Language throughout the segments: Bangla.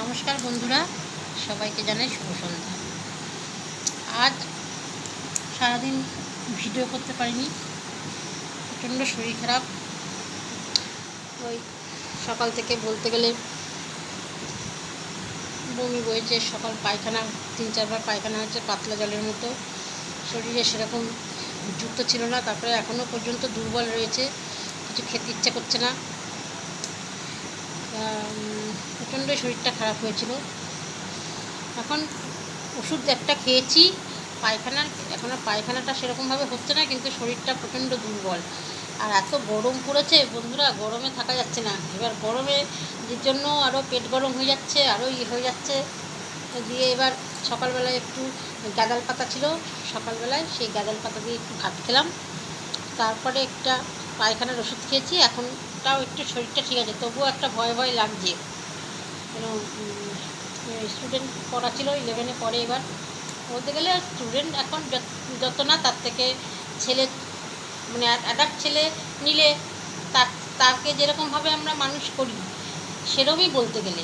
নমস্কার বন্ধুরা, সবাইকে জানাই শুভ সন্ধ্যা। আজ সারাদিন ভিডিও করতে পারিনি, প্রচণ্ড শরীর খারাপ। ওই সকাল থেকে বলতে গেলে বমি বয়েছে সকাল পায়খানা, তিন চারবার পায়খানা হচ্ছে পাতলা জলের মতো। শরীরে সেরকম যুক্ত ছিল না, তারপরে এখনও পর্যন্ত দুর্বল রয়েছে, কিছু খেতে ইচ্ছে করছে না। প্রচণ্ড শরীরটা খারাপ হয়েছিল। এখন ওষুধ একটা খেয়েছি পায়খানার এখন পায়খানাটা সেরকমভাবে হচ্ছে না, কিন্তু শরীরটা প্রচণ্ড দুর্বল। আর এত গরম পড়েছে, বন্ধুরা, গরমে থাকা যাচ্ছে না। এবার গরমে জন্য আরও পেট গরম হয়ে যাচ্ছে আরও ইয়ে হয়ে যাচ্ছে। দিয়ে এবার সকালবেলায় একটু গাঁদাল পাতা ছিল, সকালবেলায় সেই গাঁদাল পাতা দিয়ে একটু ভাত খেলাম। তারপরে একটা পায়খানার ওষুধ খেয়েছি এখন তাও একটু শরীরটা ঠিক আছে, তবুও একটা ভয় ভয় লাগছে। কেন স্টুডেন্ট পড়া ছিল ইলেভেনে পড়ে এবার। বলতে গেলে স্টুডেন্ট এখন যত- না তার থেকে ছেলে মানে অ্যাডাল্ট ছেলে নিলে তার, তাকে যেরকমভাবে আমরা মানুষ করি, সেরকমই বলতে গেলে।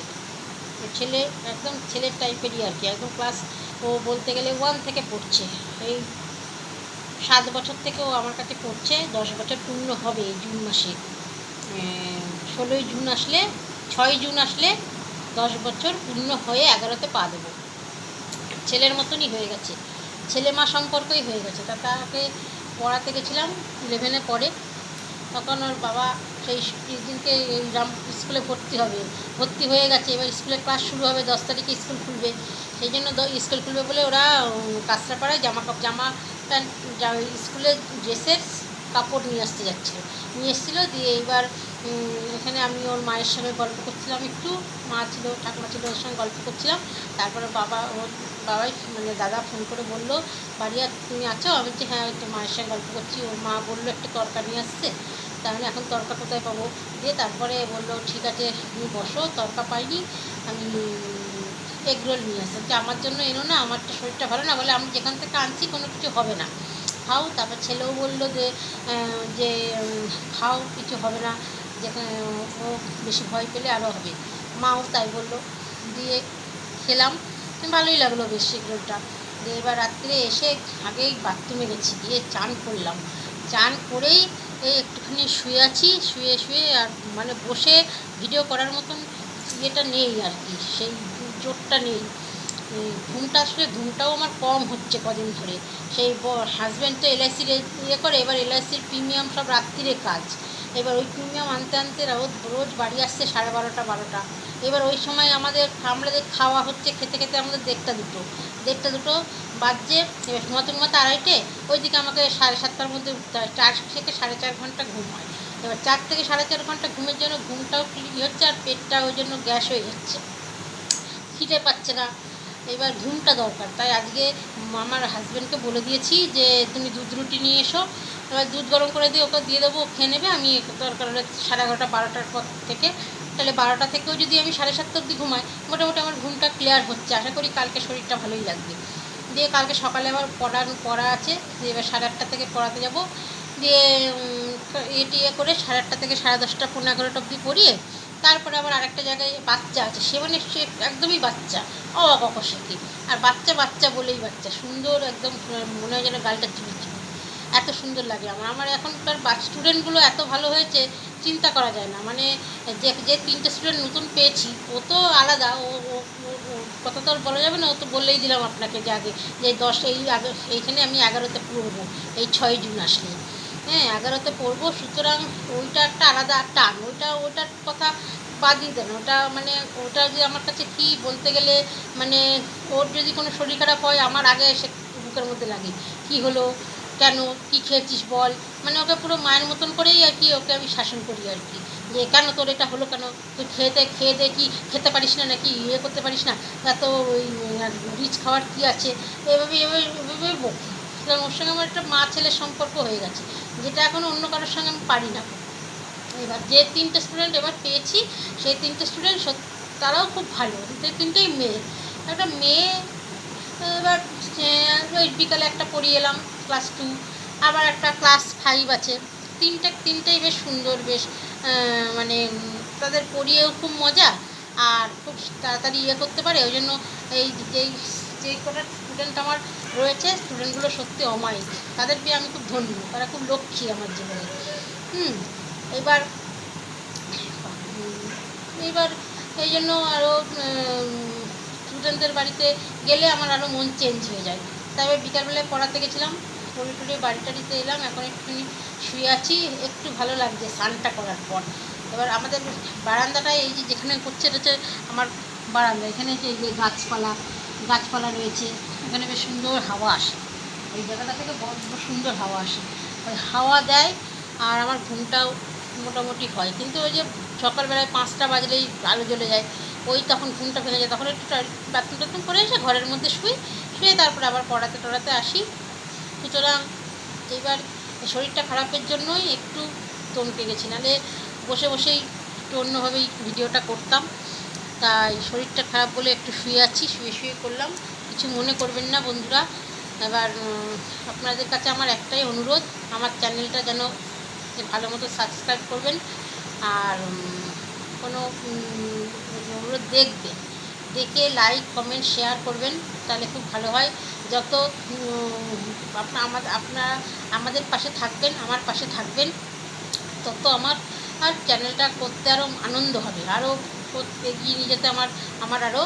ছেলে একদম ছেলের টাইপেরই আর কি। একদম ক্লাস ও বলতে গেলে ওয়ান থেকে পড়ছে। এই সাত বছর থেকে ও আমার কাছে পড়ছে, দশ বছর পূর্ণ হবে জুন মাসে। ষোলোই জুন আসলে ছয় জুন আসলে দশ বছর পূর্ণ হয়ে এগারোতে পা দেবো। ছেলের মতনই হয়ে গেছে। ছেলে মা সম্পর্কই হয়ে গেছে। তা তাকে পড়াতে গেছিলাম ইলেভেনে পড়ে তখন ওর বাবা সেই দিনকে রাম, স্কুলে ভর্তি হবে। ভর্তি হয়ে গেছে। এবার স্কুলে ক্লাস শুরু হবে, দশ তারিখে স্কুল খুলবে। সেই জন্য স্কুল খুলবে বলে ওরা কাঁচরাপাড়ায় জামা কাপ, জামা প্যান্ট স্কুলের ড্রেসের কাপড় নিয়ে আসতে যাচ্ছিল। নিয়ে এসেছিল, দিয়ে এইবার এখানে আমি ওর মায়ের সঙ্গে গল্প করছিলাম একটু। মা ছিল, ঠাকুমা ছিল ওর সঙ্গে গল্প করছিলাম। তারপরে বাবা, ওর বাবাই মানে দাদা ফোন করে বলল বাড়ি আর তুমি আছো? আমি বলছি হ্যাঁ একটু মায়ের সঙ্গে গল্প করছি। ওর মা বলল, একটা তরকারি নিয়ে আসছে। তাহলে এখন তরকা কোথায় পাবো? দিয়ে তারপরে বলল, ঠিক আছে, তুমি বসো, তরকা পাইনি, আমি, এগ রোল নিয়ে আসছি। আমার জন্য এনো না আমার তো শরীরটা ভালো না। বলে, আমি যেখান থেকে আনছি, কোনো কিছু হবে না। খাও, তারপর ছেলেও বলল যে যে খাও, কিছু হবে না, যেখানে ও বেশি ভয় পেলে আরও হবে। মাও তাই বলল। দিয়ে খেলাম। ভালোই লাগল বেশ এগরোলটা দিয়ে এবার রাত্রে এসে আগেই বাথরুমে গেছি, গিয়ে চান করলাম। চান করেই এই একটুখানি শুয়ে আছি, শুয়ে শুয়ে আর মানে বসে ভিডিও করার মতন ইয়েটা নেই আর কি, সেই জোরটা নেই। ঘুমটা আসলে ঘুমটাও আমার কম হচ্ছে কদিন ধরে। সেই হাজব্যান্ড তো এলআইসির ইয়ে করে, এবার এলআইসির প্রিমিয়াম সব রাত্রিরে কাজ। এবার ওই প্রিমিয়াম আনতে আনতে রোজ রোজ বাড়ি আসছে সাড়ে বারোটা বারোটা। এবার ওই সময় আমাদের আমাদের খাওয়া হচ্ছে খেতে খেতে আমাদের দেড়টা, দুটো। দেড়টা, দুটো বাজছে, এবার ঘুমাতে ঘুমাতে আড়াইটে, ওইদিকে আমাকে সাড়ে সাতটার মধ্যে উঠতে হয়। চার থেকে সাড়ে চার ঘণ্টা ঘুম হয়। এবার চার থেকে সাড়ে চার ঘণ্টা ঘুমের জন্য ঘুমটাও ক্লিয়ার হচ্ছে আর পেটটা ওই জন্য গ্যাস হয়ে যাচ্ছে। খিদে পাচ্ছে না। এবার ঘুমটা দরকার। তাই আজকে আমার হাজব্যান্ডকে বলে দিয়েছি যে, তুমি দুধ রুটি নিয়ে এসো। এবার দুধ গরম করে দিয়ে ওকে দিয়ে দেবো খেয়ে নেবে। আমি দরকার হলে সাড়ে এগারোটা, বারোটার পর থেকে, তাহলে বারোটা থেকেও যদি আমি সাড়ে সাতটা অবধি ঘুমাই, মোটামুটি আমার ঘুমটা ক্লিয়ার হচ্ছে। আশা করি কালকে শরীরটা ভালোই লাগবে। দিয়ে কালকে সকালে আবার পড়ার, পড়া আছে। দিয়ে এবার সাড়ে আটটা থেকে পড়াতে যাব। দিয়ে টিয়ে করে সাড়ে আটটা থেকে সাড়ে দশটা পনেরো এগারোটা অবধি পড়িয়ে তারপরে আবার আরেকটা জায়গায় বাচ্চা আছে, সে মানে সে একদমই বাচ্চা, অবাক অকস্মাতি আর বাচ্চা বাচ্চা বলেই বাচ্চা, সুন্দর একদম মনে হয় যেন গালটা চিবি এত সুন্দর লাগে আমার। আমার এখনকার বা স্টুডেন্টগুলো এত ভালো হয়েছে, চিন্তা করা যায় না। মানে যে যে তিনটে স্টুডেন্ট নতুন পেয়েছি, ও তো আলাদা, ও কথা তো আর বলা যাবে না, ও তো বললেই দিলাম আপনাকে যে আগে, যে দশ, এই এইখানে আমি এগারোতে পড়ব এই ছয় জুন আসলে। হ্যাঁ এগারোতে পড়ব, সুতরাং ওইটা একটা আলাদা টান। ওইটা, ওইটার কথা বাদই দেন ওটা মানে ওটা যে আমার কাছে কি বলতে গেলে মানে ওর যদি কোনো শরীর খারাপ হয়, আমার আগে এসে বুকের মধ্যে লাগে। কি হলো? কেন? কি খেয়েছিস বল? মানে ওকে পুরো মায়ের মতন করেই আর কি ওকে আমি শাসন করি আর কি। যে কেন তোর এটা হলো কেন? তুই খেতে খেয়ে দে কি খেতে পারিস না নাকি? ইয়ে করতে পারিস না? এত ওই রিচ খাওয়ার কি আছে? এভাবে এভাবে এভাবে বকি কারণ ওর সঙ্গে আমার একটা মা ছেলের সম্পর্ক হয়ে গেছে, যেটা এখন অন্য কারোর সঙ্গে আমি পারি না। এবার যে তিনটে স্টুডেন্ট এবার পেয়েছি, সেই তিনটে স্টুডেন্ট তারাও খুব ভালো তিনটেই মেয়ে। একটা মেয়ে, এবার ওই বিকালে একটা পড়িয়ে এলাম ক্লাস টু আবার একটা ক্লাস ফাইভ আছে। তিনটে, তিনটেই বেশ সুন্দর, বেশ মানে তাদের পড়িয়েও খুব মজা, আর খুব তাড়াতাড়ি ইয়ে করতে পারে। ওই জন্য এই, যেই যে কটা স্টুডেন্ট আমার রয়েছে স্টুডেন্টগুলো সত্যি অমায়িক। তাদের পেয়ে আমি খুব ধন্য। তারা খুব লক্ষ্মী আমার জীবনে। হুম, এবার এইবার এই জন্য আরও স্টুডেন্টদের বাড়িতে গেলে আমার আরও মন চেঞ্জ হয়ে যায়। তবে বিকালবেলায় পড়াতে গেছিলাম পড়ে টড়ে বাড়ি টাড়িতে এলাম, এখন একটুখানি শুয়ে আছি, একটু ভালো লাগছে স্নানটা করার পর। এবার আমাদের বারান্দাটায় এই যে যেখানে করছে, এটা হচ্ছে আমার বারান্দা। এখানে এই যে গাছপালা গাছপালা রয়েছে এখানে বেশ সুন্দর হাওয়া আসে। ওই জায়গাটা থেকে বড় সুন্দর হাওয়া আসে। ওই হাওয়া দেয় আর আমার ঘুমটাও মোটামুটি হয়। কিন্তু ওই যে সকালবেলায় পাঁচটা বাজলেই আলো জ্বলে যায়, ওই তখন ঘুমটা ভেঙে যায়। তখন একটু বাথরুম টাথরুম করে এসে ঘরের মধ্যে শুই, শুয়ে তারপরে আবার পড়াতে টড়াতে আসি। সুতরাং এইবার শরীরটা খারাপের জন্যই একটু চমকে গেছি। নাহলে বসে বসেই একটু অন্যভাবেই ভিডিওটা করতাম। তাই শরীরটা খারাপ বলে একটু শুয়ে আছি, শুয়ে শুয়ে করলাম। কিছু মনে করবেন না বন্ধুরা। এবার আপনাদের কাছে আমার একটাই অনুরোধ, আমার চ্যানেলটা যেন ভালো মতো সাবস্ক্রাইব করবেন আর কোনো অনুরোধ দেখবেন দেখে লাইক কমেন্ট শেয়ার করবেন, তাহলে খুব ভালো হয়। যত আপনার আমাদের আপনারা আমাদের পাশে থাকবেন, আমার পাশে থাকবেন, তত আমার আর চ্যানেলটা করতে আরও আনন্দ হবে। আরও এগিয়ে নিয়ে যেতে আমার আমার আরও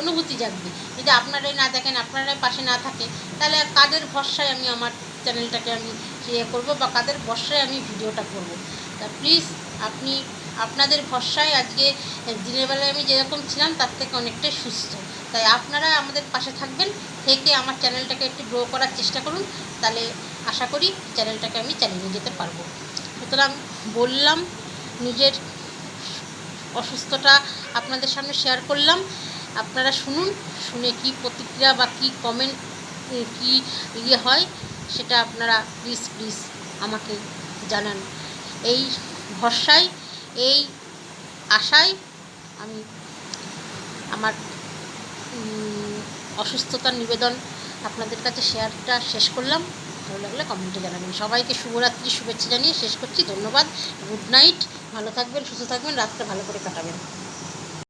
অনুভূতি জাগবে। যদি আপনারাই না দেখেন, আপনারাই পাশে না থাকে তাহলে কাদের ভরসায় আমি আমার চ্যানেলটাকে আমি ইয়ে করব বা কাদের ভরসায় আমি ভিডিওটা করব? তা প্লিজ আপনি, আপনাদের ভরসায় আজকে দিনের বেলায় আমি যেরকম ছিলাম, তার থেকে অনেকটাই সুস্থ। তাই আপনারা আমাদের পাশে থাকবেন, থেকে আমার চ্যানেলটাকে একটু গ্রো করার চেষ্টা করুন, তাহলে আশা করি চ্যানেলটাকে আমি চালিয়ে যেতে পারব। সুতরাং বললাম, নিজের অসুস্থতা আপনাদের সামনে শেয়ার করলাম আপনারা শুনুন, শুনে কি প্রতিক্রিয়া বা কী কমেন্ট কি ইয়ে হয়, সেটা আপনারা প্লিজ প্লিজ আমাকে জানান। এই ভরসায়, এই আশায় আমি আমার অসুস্থতার নিবেদন আপনাদের কাছে শেয়ারটা শেষ করলাম। ভালো লাগলে কমেন্টে জানাবেন। সবাইকে শুভরাত্রি, শুভেচ্ছা জানিয়ে শেষ করছি। ধন্যবাদ। Good night. ভালো থাকবেন, সুস্থ থাকবেন। রাতটা ভালো করে কাটাবেন।